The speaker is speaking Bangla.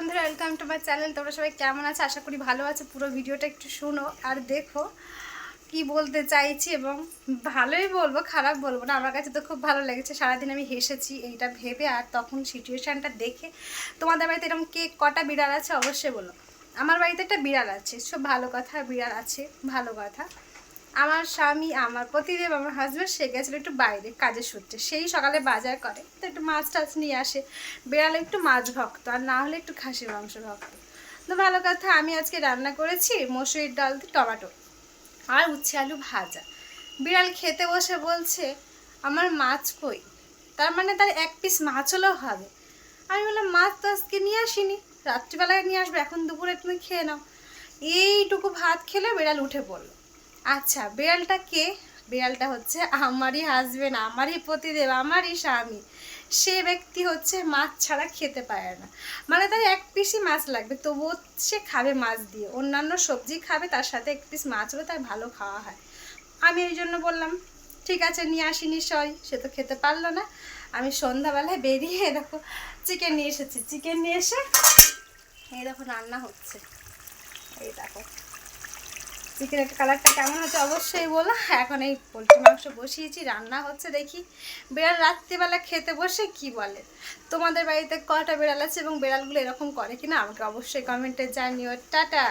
বন্ধুরা ওয়েলকাম টু মাই চ্যানেল তোমরা সবাই কেমন আছে? আশা করি ভালো আছে। পুরো ভিডিওটা একটু শোনো আর দেখো কি বলতে চাইছি এবং ভালোই বলব, খারাপ বলব না। আমার কাছে তো খুব ভালো লেগেছে। সারাদিন আমি হেসেছি, এইটা ভেবে আর তখন সিচুয়েশানটা দেখে। তোমাদের বাড়িতে এরকম কে, কটা বিড়াল আছে? অবশ্যই বলো। আমার বাড়িতে একটা বিড়াল আছে। সব ভালো কথা, বিড়াল আছে। ভালো কথা। আমার স্বামী, আমার পতিদেব আমার হাজব্যান্ড সে গেছিল একটু বাইরে কাজের সূত্রে। সেই সকালে বাজার করে। তো একটু মাছ টাছ নিয়ে আসে। বেড়ালে একটু মাছ ভক্ত, আর না হলে একটু খাসি মাংস ভক্ত। তো ভালো কথা, আমি আজকে রান্না করেছি মসুরির ডাল দিয়ে টমেটো, আর উচ্ছে আলু ভাজা। বিড়াল খেতে বসে বলছে, আমার মাছ কই? তার মানে তার এক পিস মাছ হলেও হবে। আমি বললাম, মাছ তো আজকে নিয়ে আসিনি। রাত্রিবেলায় নিয়ে আসবে, এখন দুপুরে তুমি খেয়ে নাও। এইটুকু ভাত খেলে বিড়াল উঠে পড়ল। আচ্ছা বিড়ালটা কে? বিড়ালটা হচ্ছে আমারই হাজবেন্ড আমারই পতিদেব, আমারই স্বামী। সে ব্যক্তি হচ্ছে মাছ ছাড়া খেতে পারে না। মানে তার এক পিসই মাছ লাগবে, তবুও সে খাবে মাছ দিয়ে। অন্যান্য সবজি খাবে, তার সাথে এক পিস মাছ হলে তার ভালো খাওয়া হয়। আমি এই জন্য বললাম, ঠিক আছে, নিয়ে আসি নিশ্চয় সে তো খেতে পারল না। আমি সন্ধ্যাবেলায় বেরিয়ে দেখো চিকেন নিয়ে এসেছি। চিকেন নিয়ে এসে এই দেখো রান্না হচ্ছে। এই দেখো। চিকেনের কালারটা কেমন হচ্ছে অবশ্যই বলো। এখন এই পোলট্রি মাংস বসিয়েছি, রান্না হচ্ছে দেখি। বিড়াল রাত্রিবেলা খেতে বসে কি বলে? তোমাদের বাড়িতে কটা বিড়াল আছে এবং বিড়ালগুলো এরকম করে কিনা? আমাকে অবশ্যই কমেন্টে জানিও। টাটা!